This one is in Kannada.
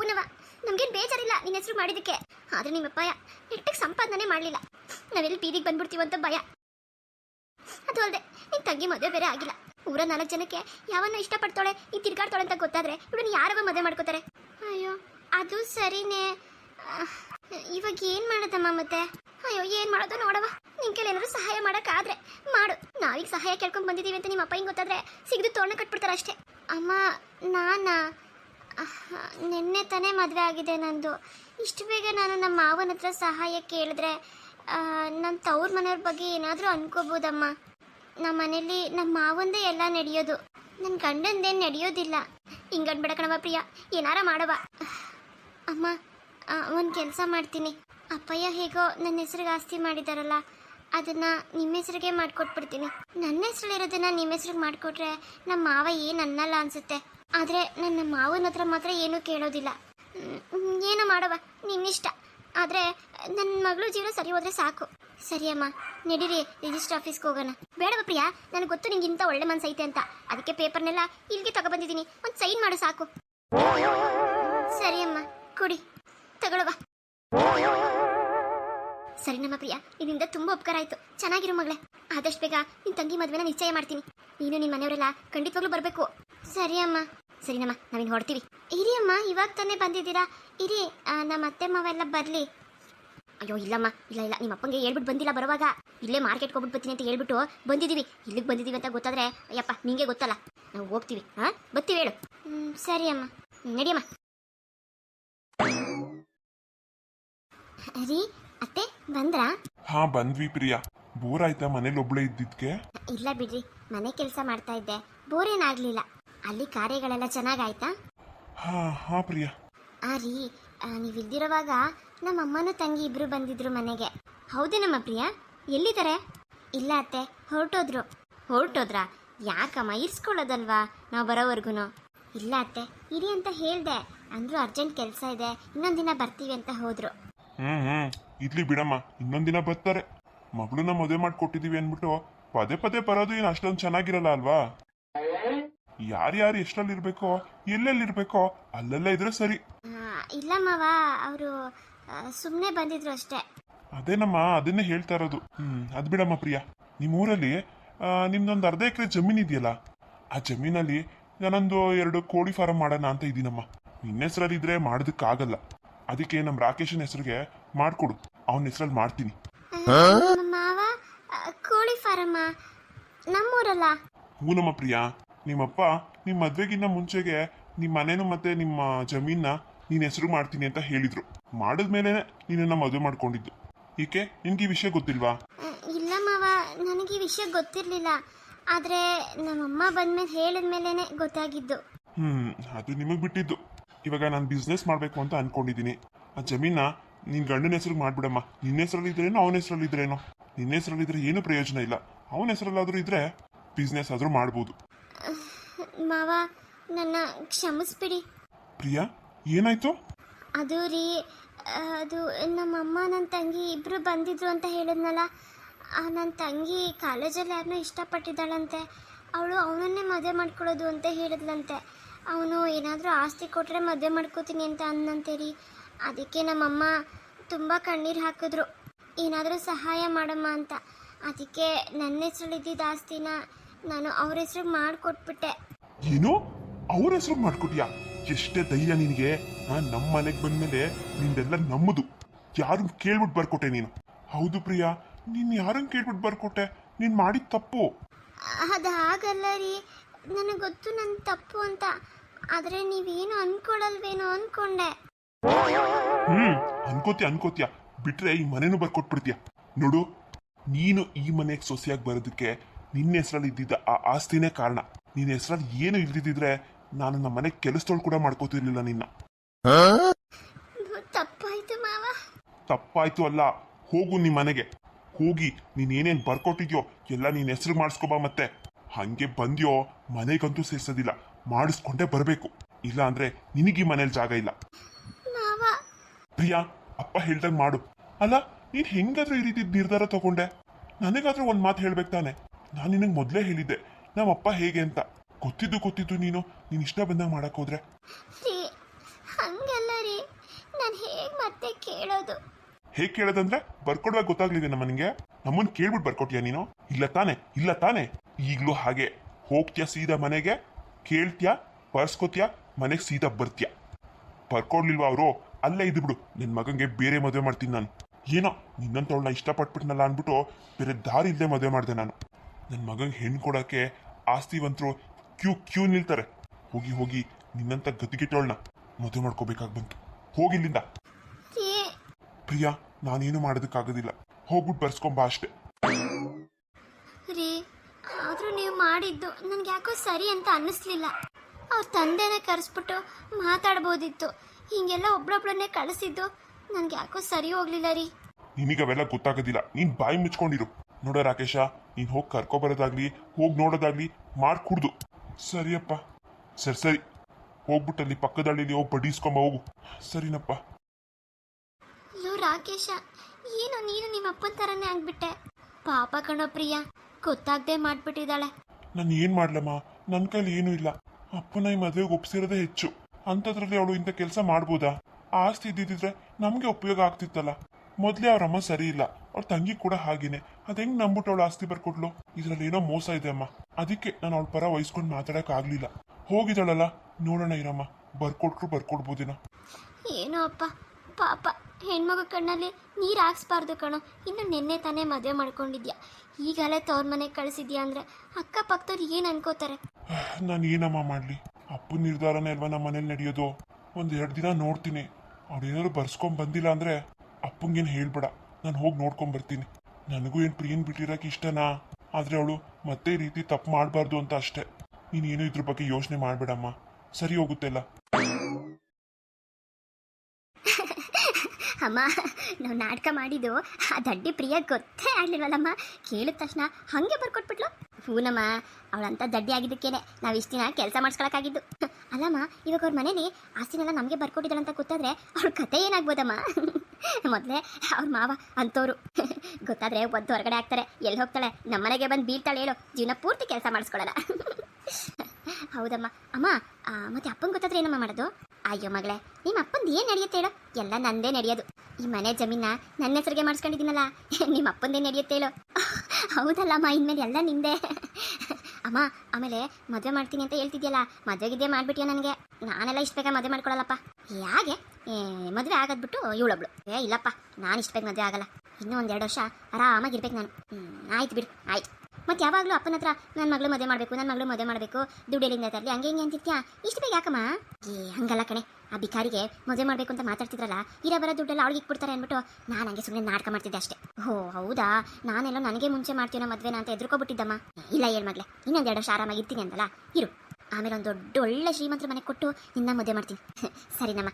ಹೆಸರಿಗೆ ನಮಗೇನು ಬೇಜಾರಿಲ್ಲ ನಿನ್ನ ಹೆಸರು ಮಾಡಿದ್ದಕ್ಕೆ. ಆದ್ರೆ ನಿಮ್ಮಪ್ಪ ನೆಟ್ಟಿಗೆ ಸಂಪಾದನೆ ಮಾಡಲಿಲ್ಲ. ನಾವೆಲ್ಲಿ ಬೀದಿಗೆ ಅಂತ ಭಯ. ಅದು ಅಲ್ಲದೆ ನಿನ್ ತಂಗಿ ಮದುವೆ ಬೇರೆ ಆಗಿಲ್ಲ. ಊರ ನಾಲ್ಕು ಜನಕ್ಕೆ ಯಾವನ್ನ ಇಷ್ಟಪಡ್ತಾಳೆ, ಈ ತಿರ್ಗಾಡ್ತಾಳೆ ಅಂತ ಗೊತ್ತಾದ್ರೆ ಇವಳನ್ನ ಯಾರವ ಮದುವೆ ಮಾಡ್ಕೋತಾರೆ? ಅಯ್ಯೋ, ಅದು ಸರಿನೇ. ಇವಾಗ ಏನು ಮಾಡೋದಮ್ಮ ಮತ್ತೆ? ಅಯ್ಯೋ, ಏನು ಮಾಡೋದು ನೋಡವ ನಿನ್ ಕೈಲಿ ಏನಾದ್ರು ಸಹಾಯ ಮಾಡೋಕ್ಕಾದರೆ ಮಾಡು. ನಾವೀಗ ಸಹಾಯ ಕೇಳ್ಕೊಂಡ್ ಬಂದಿದ್ದೀವಿ ಅಂತ ನಿಮ್ಮ ಅಪ್ಪ ಹಿಂಗ್ ಗೊತ್ತಾದ್ರೆ ಸಿಗದು ತೋರಣ ಕಟ್ಬಿಡ್ತಾರ ಅಷ್ಟೇ ಅಮ್ಮ, ನಾನಾ? ನಿನ್ನೆ ತಾನೇ ಮದುವೆ ಆಗಿದೆ ನಂದು. ಇಷ್ಟು ಬೇಗ ನಾನು ನಮ್ಮ ಮಾವನ ಹತ್ರ ಸಹಾಯ ಕೇಳಿದ್ರೆ ನನ್ನ ತವ್ರ ಮನೆಯವ್ರ ಬಗ್ಗೆ ಏನಾದರೂ ಅನ್ಕೋಬೋದಮ್ಮ. ನಮ್ಮ ಮನೇಲಿ ನಮ್ಮ ಮಾವಂದೇ ಎಲ್ಲ ನಡೆಯೋದು. ನನ್ನ ಗಂಡಂದೇನು ನಡೆಯೋದಿಲ್ಲ. ಹಿಂಗನ್ಬೇಡ ಕಣವ ಪ್ರಿಯ, ಏನಾರ ಮಾಡವ ಅಮ್ಮ ಒಂದು ಕೆಲಸ ಮಾಡ್ತೀನಿ. ಅಪ್ಪಯ್ಯ ಹೇಗೋ ನನ್ನ ಹೆಸರಿಗೆ ಆಸ್ತಿ ಮಾಡಿದಾರಲ್ಲ, ಅದನ್ನ ನಿಮ್ಮ ಹೆಸ್ರಿಗೆ ಮಾಡಿಕೊಟ್ಬಿಡ್ತೀನಿ. ನನ್ನ ಹೆಸ್ರಲ್ಲಿರೋದನ್ನು ನಿಮ್ಮ ಹೆಸ್ರಿಗೆ ಮಾಡಿಕೊಟ್ರೆ ನಮ್ಮ ಮಾವ ಏನು ಅನ್ನಲ್ಲ ಅನ್ಸುತ್ತೆ. ಆದರೆ ನನ್ನ ಮಾವನ ಹತ್ರ ಮಾತ್ರ ಏನೂ ಕೇಳೋದಿಲ್ಲ. ಏನು ಮಾಡವ, ನಿನ್ನಿಷ್ಟ. ಆದರೆ ನನ್ನ ಮಗಳು ಜೀವನ ಸರಿ ಹೋದ್ರೆ ಸಾಕು. ಸರಿ ಅಮ್ಮ, ನಡೀರಿ, ರಿಜಿಸ್ಟರ್ ಆಫೀಸ್ಗೆ ಹೋಗೋಣ. ಬೇಡವ ಪ್ರಿಯಾ, ನನಗೆ ಗೊತ್ತು ನಿಂಗೆ ಇಂಥ ಒಳ್ಳೆ ಮನ್ಸೈತೆ ಅಂತ. ಅದಕ್ಕೆ ಪೇಪರ್ನೆಲ್ಲ ಇಲ್ಲಿಗೆ ತಗೊಬಂದಿದ್ದೀನಿ. ಒಂದು ಸೈನ್ ಮಾಡು ಸಾಕು. ಸರಿ ಅಮ್ಮ, ಕೊಡಿ. ತಗೊಳವ ಸರಿ ನಮ್ಮ ಪ್ರಿಯಾ ಇದರಿಂದ ತುಂಬಾ ಉಪಕಾರ ಆಯ್ತು. ಚೆನ್ನಾಗಿರು ಮಗಳೇ. ಆದಷ್ಟು ಬೇಗ ನಿನ್ನ ತಂಗಿ ಮದುವೆನ ನಿಶ್ಚಯ ಮಾಡ್ತೀನಿ. ನೀನು ನಿಮ್ಮ ಮನೆಯವರೆಲ್ಲ ಖಂಡಿತವಾಗ್ಲೂ ಬರಬೇಕು. ಸರಿ ಅಮ್ಮ. ಸರಿ ನಮ್ಮ ನಾವಿನ್ ಹೊಡ್ತೀವಿ ಇರಿ ಅಮ್ಮ ಇವಾಗ ತಾನೇ ಬಂದಿದ್ದೀರಾ? ಇರಿ ನಮ್ಮ ಅತ್ತೆ ಮಾವೆಲ್ಲ ಬರ್ಲಿ. ಅಯ್ಯೋ ಇಲ್ಲಮ್ಮ ಇಲ್ಲ ಇಲ್ಲ ನಿಮ್ಮ ಅಪ್ಪಂಗೆ ಹೇಳ್ಬಿಟ್ಟು ಬಂದಿಲ್ಲ ಬರುವಾಗ. ಇಲ್ಲೇ ಮಾರ್ಕೆಟ್ಗೆ ಹೋಗ್ಬಿಟ್ಟು ಬರ್ತೀನಿ ಅಂತ ಹೇಳ್ಬಿಟ್ಟು ಬಂದಿದ್ದೀವಿ. ಇಲ್ಲಿಗೆ ಬಂದಿದ್ದೀವಿ ಅಂತ ಗೊತ್ತಾದ್ರೆ ಅಯ್ಯಪ್ಪ ನಿಂಗೆ ಗೊತ್ತಲ್ಲ. ನಾವು ಹೋಗ್ತೀವಿ ಹಾ ಬರ್ತೀವಿ ಹೇಳು. ಹ್ಮ್, ಸರಿ ಅಮ್ಮ. ನಡಿಯಮ್ಮ ರೀ ಅತ್ತೆ ಬಂದ್ರಾ? ಹಾ ಬಂದ್ವಿ ಪ್ರಿಯಾ. ಬೋರ್ ಆಯ್ತಾ ಮನೇಲಿ ಒಬ್ಳೆ ಇದ್ದಿದ್ಕೆ? ಇಲ್ಲ ಬಿಡ್ರಿ ಮನೆ ಕೆಲಸ ಮಾಡ್ತಾ ಇದ್ದೆ. ಬೋರ್ ಏನಾಗ್ಲಿಲ್ಲ ಅಲ್ಲಿ ಕಾರ್ಯಗಳೆಲ್ಲ ಚೆನ್ನಾಗಾಯ್ತಾ? ಹಾ ಹಾ ಪ್ರಿಯಾ. ಆ ರೀ ನೀವಿಲ್ದಿರೋವಾಗ ನಮ್ಮ ಅಮ್ಮನೂ ತಂಗಿ ಇಬ್ರು ಬಂದಿದ್ರು ಮನೆಗೆ. ಹೌದೇನಮ್ಮ ಪ್ರಿಯ? ಎಲ್ಲಿದ್ದಾರೆ? ಇಲ್ಲ ಅತ್ತೆ ಹೊರಟೋದ್ರು. ಹೊರಟೋದ್ರಾ? ಯಾಕಮ್ಮ ಇರ್ಸ್ಕೊಳ್ಳೋದಲ್ವಾ? ನಾವು ಬರೋವರೆಗೂ ಇಲ್ಲ ಅತ್ತೆ ಇರಿ ಅಂತ ಹೇಳ್ದೆ. ಅಂದ್ರೂ ಅರ್ಜೆಂಟ್ ಕೆಲಸ ಇದೆ ಇನ್ನೊಂದು ದಿನ ಬರ್ತೀವಿ ಅಂತ ಹೋದ್ರು. ಹ್ಮ್ ಹ್ಮ್. ಇರ್ಲಿ ಬಿಡಮ್ಮ ಇನ್ನೊಂದಿನ ಬರ್ತಾರೆ. ಮಗಳನ್ನ ಮದುವೆ ಮಾಡ್ಕೊಟ್ಟಿದೀವಿ ಅಂದ್ಬಿಟ್ಟು ಪದೇ ಪದೇ ಬರೋದು ಏನು ಅಷ್ಟೊಂದು ಚೆನ್ನಾಗಿರಲ್ಲ ಅಲ್ವಾ? ಯಾರ್ಯಾರು ಎಷ್ಟರಲ್ಲಿ ಇರ್ಬೇಕೋ ಎಲ್ಲೆಲ್ಲಿ ಇರ್ಬೇಕೋ ಅಲ್ಲೆಲ್ಲ ಇದ್ರೆ ಸರಿ. ಇಲ್ಲ ಮಾವ ಅವರು ಸುಮ್ಮನೆ ಬಂದಿದ್ರು ಅಷ್ಟೇ. ಅದೇನಮ್ಮ ಅದನ್ನೇ ಹೇಳ್ತಾ ಇರೋದು. ಹ್ಮ್ ಅದ್ ಬಿಡಮ್ಮ ಪ್ರಿಯಾ. ನಿಮ್ಮೂರಲ್ಲಿ ನಿಮ್ದೊಂದು ಅರ್ಧ ಎಕರೆ ಜಮೀನ್ ಇದೆಯಲ್ಲ ಆ ಜಮೀನಲ್ಲಿ ನಾನೊಂದು ಎರಡು ಕೋಳಿ ಫಾರಂ ಮಾಡೋಣ ಅಂತ ಇದ್ದೀನಮ್ಮ. ನಿನ್ನ ಹೆಸರಲ್ಲಿ ಇದ್ರೆ ಮಾಡೋದಕ್ಕಾಗಲ್ಲ. ಅದಕ್ಕೆ ನಮ್ಮ ರಾಕೇಶನ್ ಹೆಸರಿಗೆ ಮಾಡ್ಕೊಡು. ಅವನ ಹೆಸರಲ್ಲಿ ಮಾಡ್ತೀನಿ. ಮಾವ ಕೋಳಿ ಫಾರಮ್ಮ ನಮ್ಮೂರಲ್ಲ? ಹೂನಮ್ಮ ಪ್ರಿಯಾ. ನಿಮ್ಮಪ್ಪ ನಿಮ್ಮ ಮದ್ವೆಗಿನ್ನ ಮುಂಚೆಗೆ ನಿಮ್ಮ ಮನೇನು ಮತ್ತೆ ನಿಮ್ಮ ಜಮೀನ್ನ ನೀನ್ ಹೆಸರು ಮಾಡ್ತೀನಿ ಅಂತ ಹೇಳಿದ್ರು. ಮಾಡಿದ್ಮೇಲೆ ನೀನನ್ನ ಮದುವೆ ಮಾಡ್ಕೊಂಡಿದ್ದು. ಏಕೆ ನಿನ್ಗೆ ಈ ವಿಷಯ ಗೊತ್ತಿಲ್ವಾ? ಇಲ್ಲ ಮಾವ ನನಗೆ ಈ ವಿಷಯ ಗೊತ್ತಿರಲಿಲ್ಲ. ಆದ್ರೆ ನಮ್ಮಮ್ಮ ಬಂದ್ಮೇಲೆ ಹೇಳಿದ್ಮೇಲೆ ಗೊತ್ತಾಗಿದ್ದು. ಹ್ಮ್ ಅದು ನಿಮಗ್ ಬಿಟ್ಟಿದ್ದು. ಇವಾಗ ನಾನು ಬಿಸ್ನೆಸ್ ಮಾಡ್ಬೇಕು ಅಂತ ಅನ್ಕೊಂಡಿದ್ದೀನಿ. ಆ ಜಮೀನ ನಿನ್ ಗಂಡನ ಹೆಸರು ಮಾಡ್ಬಿಡಮ್ಮ. ನಿನ್ನ ಹೆಸರಲ್ಲಿ ಇದ್ರೇನೋ ಅವನ ಹೆಸರಲ್ಲಿ ಇದ್ರೇನೋ ನಿನ್ನ ಹೆಸರಲ್ಲಿ ಇದ್ರೆ ಏನು ಪ್ರಯೋಜನ ಇಲ್ಲ. ಅವನ ಹೆಸರಲ್ಲಾದ್ರೂ ಇದ್ರೆ ಬಿಸ್ನೆಸ್ ಆದ್ರೂ ಮಾಡ್ಬೋದು. ಮಾವ ನನ್ನ ಕ್ಷಮಿಸ್ಬಿಡಿ. ಪ್ರಿಯಾ ಏನಾಯ್ತು? ಅದು ರೀ ಅದು ನಮ್ಮಮ್ಮ ನನ್ನ ತಂಗಿ ಇಬ್ಬರು ಬಂದಿದ್ರು ಅಂತ ಹೇಳಿದ್ನಲ್ಲ ನನ್ನ ತಂಗಿ ಕಾಲೇಜಲ್ಲಿ ಯಾರನ್ನೂ ಇಷ್ಟಪಟ್ಟಿದ್ದಾಳಂತೆ ಅವಳು ಅವನನ್ನೇ ಮದುವೆ ಮಾಡ್ಕೊಳ್ಳೋದು ಅಂತ ಹೇಳಿದ್ಲಂತೆ. ಅವನು ಏನಾದರೂ ಆಸ್ತಿ ಕೊಟ್ಟರೆ ಮದುವೆ ಮಾಡ್ಕೋತೀನಿ ಅಂತ ಅಂದಂತೆ ರೀ. ಅದಕ್ಕೆ ನಮ್ಮಮ್ಮ ತುಂಬ ಕಣ್ಣೀರು ಹಾಕಿದ್ರು. ಏನಾದರೂ ಸಹಾಯ ಮಾಡಮ್ಮ ಅಂತ. ಅದಕ್ಕೆ ನನ್ನ ಹೆಸರಲ್ಲಿದ್ದಿದ್ದ ಆಸ್ತಿನ ನಾನು ಅವ್ರ ಹೆಸ್ರಿಗೆ ಮಾಡಿಕೊಟ್ಬಿಟ್ಟೆ. ಏನು ಅವ್ರ ಹೆಸರು ಮಾಡ್ಕೊಟ್ಯಾ ಎಷ್ಟೇ ಧೈರ್ಯ ನಿನಗೆ ನಮ್ಮ ಮನೆಗೆ ಬಂದ್ಮೇಲೆ ನಿಂದೆಲ್ಲ ನಮ್ಮದು ಯಾರು ಕೇಳ್ಬಿಟ್ಟು ಬರ್ಕೊಟ್ಟೆ ನೀನು? ಹೌದು ಪ್ರಿಯಾ ನೀನ್ ಯಾರು ಕೇಳ್ಬಿಟ್ಟು ಬರ್ಕೊಟ್ಟೆ? ನೀನ್ ಮಾಡಿದ ತಪ್ಪು. ಅದು ಹಾಗಲ್ಲ ರೀ. ನನಗೆ ಗೊತ್ತು ನನ್ನ ತಪ್ಪು ಅಂತ. ಆದ್ರೆ ನೀವೇನು ಅನ್ಕೊಳಲ್ವೇನೋ ಅನ್ಕೊಂಡೆ. ಹ್ಮ್ ಅನ್ಕೋತ್ಯ ಅನ್ಕೋತ್ಯ. ಬಿಟ್ರೆ ಈ ಮನೆನೂ ಬರ್ಕೊಟ್ಬಿಡ್ತೀಯ. ನೋಡು ನೀನು ಈ ಮನೆಗೆ ಸೊಸೆಯಾಗಿ ಬರೋದಕ್ಕೆ ನಿನ್ನ ಹೆಸರಲ್ಲಿ ಇದ್ದಿದ್ದ ಆ ಆಸ್ತಿನೇ ಕಾರಣ. ನಿನ್ನ ಹೆಸರಲ್ಲಿ ಏನು ಇಲ್ದಿದ್ರೆ ನಾನು ನಮ್ಮ ಮನೆ ಕೆಲಸದೊಳ್ ಕೂಡ ಮಾಡ್ಕೋತಿರ್ಲಿಲ್ಲ ನಿನ್ನ. ತಪ್ಪಾಯ್ತು ಮಾವ. ತಪ್ಪಾಯ್ತು ಅಲ್ಲ ಹೋಗು ನಿಮ್ಮ ಮನೆಗೆ. ಹೋಗಿ ನೀನ್ ಏನೇನ್ ಬರ್ಕೊಟ್ಟಿದ್ಯೋ ಎಲ್ಲ ನೀನ್ ಹೆಸರು ಮಾಡಿಸ್ಕೊಬಾ ಮತ್ತೆ. ಹಂಗೆ ಬಂದ್ಯೋ ಮನೆಗಂತೂ ಸೇರ್ಸೋದಿಲ್ಲ. ಮಾಡಿಸ್ಕೊಂಡೇ ಬರಬೇಕು. ಇಲ್ಲ ಅಂದ್ರೆ ನಿನಗೆ ಈ ಮನೇಲಿ ಜಾಗ ಇಲ್ಲ. ಮಾವ. ಪ್ರಿಯಾ ಅಪ್ಪ ಹೇಳ್ದಂಗ್ ಮಾಡು. ಅಲ್ಲ ನೀನ್ ಹೆಂಗಾದ್ರೂ ಈ ರೀತಿ ನಿರ್ಧಾರ ತಗೊಂಡೆ? ನನಗಾದ್ರೂ ಒಂದ್ ಮಾತು ಹೇಳ್ಬೇಕು ತಾನೆ. ನಾನು ನಿನಗೆ ಮೊದಲೇ ಹೇಳಿದ್ದೆ ನಮ್ಮ ಅಪ್ಪ ಹೇಗೆ ಅಂತ ಗೊತ್ತಿದ್ದು ಗೊತ್ತಿದ್ದು ನೀನು. ನೀನ್ ಇಷ್ಟ ಬಂದಾಗ ಮಾಡಕ್ ಹೋದ್ರೆ. ರೀ ಮತ್ತೆ ಕೇಳೋದು? ಹೇಗ್ ಕೇಳೋದಂದ್ರೆ ಬರ್ಕೊಡುವಾಗ ಗೊತ್ತಾಗ್ಲಿದೆ ನಮ್ಮ ನಿಂಗೆ. ನಮ್ಮನ್ ಕೇಳ್ಬಿಟ್ಟು ಬರ್ಕೊಟ್ಯಾ ನೀನು? ಇಲ್ಲ ತಾನೆ ಇಲ್ಲ ತಾನೆ. ಈಗ್ಲೂ ಹಾಗೆ ಹೋಗ್ತ್ಯಾ ಸೀದಾ ಮನೆಗೆ ಕೇಳ್ತ್ಯಾ ಬರ್ಸ್ಕೊತ್ಯಾ ಮನೆಗೆ ಸೀದಾ ಬರ್ತ್ಯಾ. ಬರ್ಕೊಡ್ಲಿಲ್ವಾ ಅವರು? ಅಲ್ಲೇ ಇದ್ದು ಬಿಡು. ನಿನ್ ಮಗಂಗೆ ಬೇರೆ ಮದುವೆ ಮಾಡ್ತೀನಿ ನಾನು. ಏನೋ ನಿನ್ನಂತವಳನ್ನ ಇಷ್ಟಪಟ್ಬಿಟ್ನಲ್ಲ ಅನ್ಬಿಟ್ಟು ಬೇರೆ ದಾರಿ ಇಲ್ಲದೆ ಮದುವೆ ಮಾಡಿದೆ ನಾನು. ನನ್ನ ಮಗಂಗೆ ಹೆಣ್ಣು ಕೊಡಕ್ಕೆ ಆಸ್ತಿವಂತರು ಕ್ಯೂ ಕ್ಯೂ ನಿಲ್ತಾರೆ. ಹೋಗಿ ಹೋಗಿ ನಿನ್ನಂತ ಗತಿಗೆಟ್ಟವಳನ್ನ ಮದುವೆ ಮಾಡ್ಕೋಬೇಕಾಗಿ ಬಂತು. ಹೋಗಿಲ್ಲಿಂದ ಪ್ರಿಯಾ ನಾನೇನು ಮಾಡೋದಕ್ಕಾಗೋದಿಲ್ಲ. ಹೋಗ್ಬಿಟ್ಟು ಬರ್ಸ್ಕೊಂಬ ಅಷ್ಟೇ. ರೀ ಆದರೂ ನೀವು ಮಾಡಿದ್ದು ನನ್ಗೆ ಯಾಕೋ ಸರಿ ಅಂತ ಅನ್ನಿಸ್ಲಿಲ್ಲ. ಅವ್ರ ತಂದೆನ ಕರೆಸ್ಬಿಟ್ಟು ಮಾತಾಡ್ಬೋದಿತ್ತು. ಹಿಂಗೆಲ್ಲ ಒಬ್ರೊಬ್ರನ್ನೇ ಕಳಿಸಿದ್ದು ನನ್ಗೆ ಯಾಕೋ ಸರಿ ಹೋಗ್ಲಿಲ್ಲ ರೀ. ನಿನಗೆ ಅವೆಲ್ಲ ಗೊತ್ತಾಗೋದಿಲ್ಲ. ನೀನ್ ಬಾಯಿ ಮುಚ್ಕೊಂಡಿರು. ನೋಡ ರಾಕೇಶ ನೀನ್ ಹೋಗಿ ಕರ್ಕೊಬರೋದಾಗ್ಲಿ ಹೋಗಿ ನೋಡೋದಾಗ್ಲಿ ಮಾಡ್ಕೂಡ್ದು ಸರಿಯಪ್ಪ. ಸರಿ ಸರಿ. ಹೋಗ್ಬಿಟ್ಟಲ್ಲಿ ಪಕ್ಕದ ಹಳ್ಳಿಲಿ ಹೋಗಿ ಬಡಿಸ್ಕೊಂಬ ಹೋಗು. ಸರಿನಪ್ಪ. ಲೋ ರಾಕೇಶ ಏನು ನೀನು ನಿಮ್ಮ ಅಪ್ಪನ ಥರನೇ ಆಗ್ಬಿಟ್ಟೆ? ಪಾಪ ಕಣೋ ಪ್ರಿಯ ಗೊತ್ತಾಗ್ದೇ ಮಾಡ್ಬಿಟ್ಟಿದ್ದಾಳೆ. ನಾನು ಏನು ಮಾಡ್ಲಮ್ಮ? ನನ್ನ ಕೈಲಿ ಏನೂ ಇಲ್ಲ. ಅಪ್ಪನ ಈ ಮದುವೆಗೆ ಒಪ್ಸಿರೋದೇ ಹೆಚ್ಚು. ಅಂಥದ್ರಲ್ಲಿ ಅವಳು ಇಂಥ ಕೆಲಸ ಮಾಡ್ಬೋದಾ? ಆಸ್ತಿ ಇದ್ದಿದ್ರೆ ನಮಗೆ ಉಪಯೋಗ ಆಗ್ತಿತ್ತಲ್ಲ. ಮೊದಲೇ ಅವರಮ್ಮ ಸರಿ ಇಲ್ಲ. ಅವ್ರ ತಂಗಿ ಕೂಡ ಹಾಗೇನೆ. ಅದ್ ಹೆಂಗ್ ನಂಬಿಟ್ಟು ಅವಳು ಆಸ್ತಿ ಬರ್ಕೊಟ್ಲು? ಇದ್ರಲ್ಲಿ ಏನೋ ಮೋಸ ಇದೆ ಅಮ್ಮ. ಅದಕ್ಕೆ ನಾನು ಅವಳ ಪರ ವಹಿಸ್ಕೊಂಡು ಮಾತಾಡಕ್ ಆಗ್ಲಿಲ್ಲ. ಹೋಗಿದ್ದಾಳಲ್ಲ? ನೋಡೋಣ ಇರಮ್ಮ. ಬರ್ಕೊಟ್ರು ಬರ್ಕೊಡ್ಬೋದಿನ. ಏನೋ ಅಪ್ಪ. ಪಾಪ. ಹೆಣ್ಮಗ ಕಣ್ಣಲ್ಲಿ ನೀರು ಹಾಕ್ಸ್ಬಾರ್ದು ಕಣೋ. ಇನ್ನು ನಿನ್ನೆ ತಾನೇ ಮದುವೆ ಮಾಡ್ಕೊಂಡಿದ್ಯಾ. ಈಗಲೇ ತವ್ರ ಮನೆಗೆ ಕಳಿಸಿದ್ಯಾ ಅಂದರೆ ಅಕ್ಕಪಕ್ಕದವ್ರು ಏನು ಅನ್ಕೋತಾರೆ? ನಾನು ಏನಮ್ಮ ಮಾಡ್ಲಿ? ಅಪ್ಪನ ನಿರ್ಧಾರನೇ ಅಲ್ವಾ ನಮ್ಮ ಮನೇಲಿ ನಡೆಯೋದು? ಒಂದ್ ಎರಡು ದಿನ ನೋಡ್ತೀನಿ. ಅವ್ರು ಏನಾದ್ರು ಬರ್ಸ್ಕೊಂಡ್ ಬಂದಿಲ್ಲ ಅಂದ್ರೆ ಅಪ್ಪಂಗೇನು ಹೇಳ್ಬೇಡ. ನಾನು ಹೋಗಿ ನೋಡ್ಕೊಂಡ್ ಬರ್ತೀನಿ. ನನಗೂ ಏನು ಪ್ರಿಯನ್ ಬಿಟ್ಟಿರೋಕೆ ಇಷ್ಟನಾ? ಆದರೆ ಅವಳು ಮತ್ತೆ ರೀತಿ ತಪ್ಪು ಮಾಡಬಾರ್ದು ಅಂತ ಅಷ್ಟೇ. ನೀನು ಏನು ಇದ್ರ ಬಗ್ಗೆ ಯೋಚನೆ ಮಾಡಬೇಡಮ್ಮ. ಸರಿ ಹೋಗುತ್ತೆಲ್ಲ ಅಮ್ಮ, ನಾವು ನಾಟಕ ಮಾಡಿದ್ದು ಆ ದಡ್ಡಿ ಪ್ರಿಯ ಗೊತ್ತೇ ಆಗಲಿಲ್ವಲ್ಲಮ್ಮ? ಕೇಳಿದ ತಕ್ಷಣ ಹಾಗೆ ಬರ್ಕೊಟ್ಬಿಟ್ಲು. ಹೂನಮ್ಮ, ಅವಳಂತ ದಡ್ಡಿ ಆಗಿದ್ದಕ್ಕೇನೆ ನಾವು ಇಷ್ಟು ದಿನ ಕೆಲಸ ಮಾಡಿಸ್ಕೊಳಕ್ಕಾಗಿದ್ದು. ಅಲ್ಲಮ್ಮ, ಇವಾಗ ಅವ್ರ ಮನೇಲಿ ಆಸ್ತಿನೆಲ್ಲ ನಮಗೆ ಬರ್ಕೊಟ್ಟಿದ್ದಾಳಂತ ಗೊತ್ತಾದ್ರೆ ಅವ್ಳ ಕತೆ ಏನಾಗ್ಬೋದಮ್ಮ? ಮೊದಲೇ ಅವ್ರ ಮಾವ ಅಂತವ್ರು ಗೊತ್ತಾದ್ರೆ ಒದ್ದು ಹೊರಗಡೆ ಆಗ್ತಾರೆ. ಎಲ್ಲಿ ಹೋಗ್ತಾಳೆ? ನಮ್ಮನೆಗೆ ಬಂದು ಬೀಳ್ತಾಳೆ ಹೇಳು. ಜೀವನ ಪೂರ್ತಿ ಕೆಲಸ ಮಾಡಿಸ್ಕೊಳ್ಳಲ್ಲ ಹೌದಮ್ಮ. ಅಮ್ಮ ಮತ್ತೆ ಅಪ್ಪನ ಗೊತ್ತಾದ್ರೆ ಏನಮ್ಮ ಮಾಡೋದು? ಅಯ್ಯೋ ಮಗಳೇ ನಿಮ್ಮ ಅಪ್ಪಂದು ಏನು ನಡೆಯುತ್ತೆ ಹೇಳು? ಎಲ್ಲ ನಂದೇ ನಡೆಯೋದು. ಈ ಮನೆ ಜಮೀನ ನನ್ನ ಹೆಸರಿಗೆ ಮಾಡಿಸ್ಕೊಂಡಿದ್ದೀನಲ್ಲ. ನಿಮ್ಮ ಅಪ್ಪಂದೇ ನಡೆಯುತ್ತೆ ಹೇಳು? ಹೌದಲ್ಲಮ್ಮ, ಇನ್ಮೇಲೆ ಎಲ್ಲ ನಿಂದೆ. ಅಮ್ಮ, ಆಮೇಲೆ ಮದುವೆ ಮಾಡ್ತೀನಿ ಅಂತ ಹೇಳ್ತಿದ್ಯಲ್ಲ ಮದುವೆಗಿದ್ದೇ ಮಾಡ್ಬಿಟ್ಟಿಯೋ ನನಗೆ? ನಾನೆಲ್ಲ ಇಷ್ಟು ಬೇಗ ಮದುವೆ ಮಾಡ್ಕೊಳ್ಳಲ್ಲಪ್ಪ ಹೇಗೆ? ಮದುವೆ ಆಗದ್ಬಿಟ್ಟು ಇವಳೊಬ್ಳು. ಏ, ಇಲ್ಲಪ್ಪ, ನಾನು ಇಷ್ಟು ಬೇಗ ಮದುವೆ ಆಗಲ್ಲ. ಇನ್ನೂ ಒಂದೆರಡು ವರ್ಷ ಆರಾಮಾಗಿರ್ಬೇಕು ನಾನು. ಆಯ್ತು ಬಿಡು, ಆಯ್ತು. ಮತ್ತೆ ಯಾವಾಗಲೂ ಅಪ್ಪನ ಹತ್ರ ನನ್ನ ಮಗಳು ಮದುವೆ ಮಾಡಬೇಕು ನನ್ನ ಮಗಳು ಮದುವೆ ಮಾಡಬೇಕು ದುಡ್ಡೆಲಿಂದ ತರಲಿ, ಹಂಗೆ ಹಿಂಗೆ ಅಂತಿರ್ತೀಯಾ ಇಷ್ಟು ಬೇಗ ಯಾಕಮ್ಮ? ಏ, ಹಂಗಲ್ಲ ಕಣೆ. ಆ ಬಿಕಾರಿಗೆ ಮದುವೆ ಮಾಡಬೇಕು ಅಂತ ಮಾತಾಡ್ತಿದ್ರಲ್ಲ ಇರೋ ಬರೋ ದುಡ್ಡೆಲ್ಲ ಅವ್ಳಿಗೆ ಇಟ್ಬಿಡ್ತಾರೆ ಅಂದ್ಬಿಟ್ಟು ನಾನು ಹಂಗೆ ಸುಮ್ಮನೆ ನಾಟಕ ಮಾಡ್ತಿದ್ದೆ ಅಷ್ಟೇ. ಓ ಹೌದಾ? ನಾನೆಲ್ಲ ನನಗೆ ಮುಂಚೆ ಮಾಡ್ತೀನೋ ಮದುವೆನ ಅಂತ ಎದುರ್ಕೊಬಿಟ್ಟಿದ್ದಮ್ಮ ಇಲ್ಲ ಹೇಳ್ ಮಗಳೇ ಇನ್ನೊಂದೆರಡು ವರ್ಷ ಆರಾಮಾಗಿ ಇರ್ತೀನಿ ಅಂದಲ್ಲ, ಇರು. ಆಮೇಲೆ ಒಂದು ದೊಡ್ಡ ಒಳ್ಳೆ ಶ್ರೀಮಂತರ ಮನೆ ಕೊಟ್ಟು ನಿನ್ನ ಮದುವೆ ಮಾಡ್ತೀನಿ. ಸರಿನಮ್ಮ.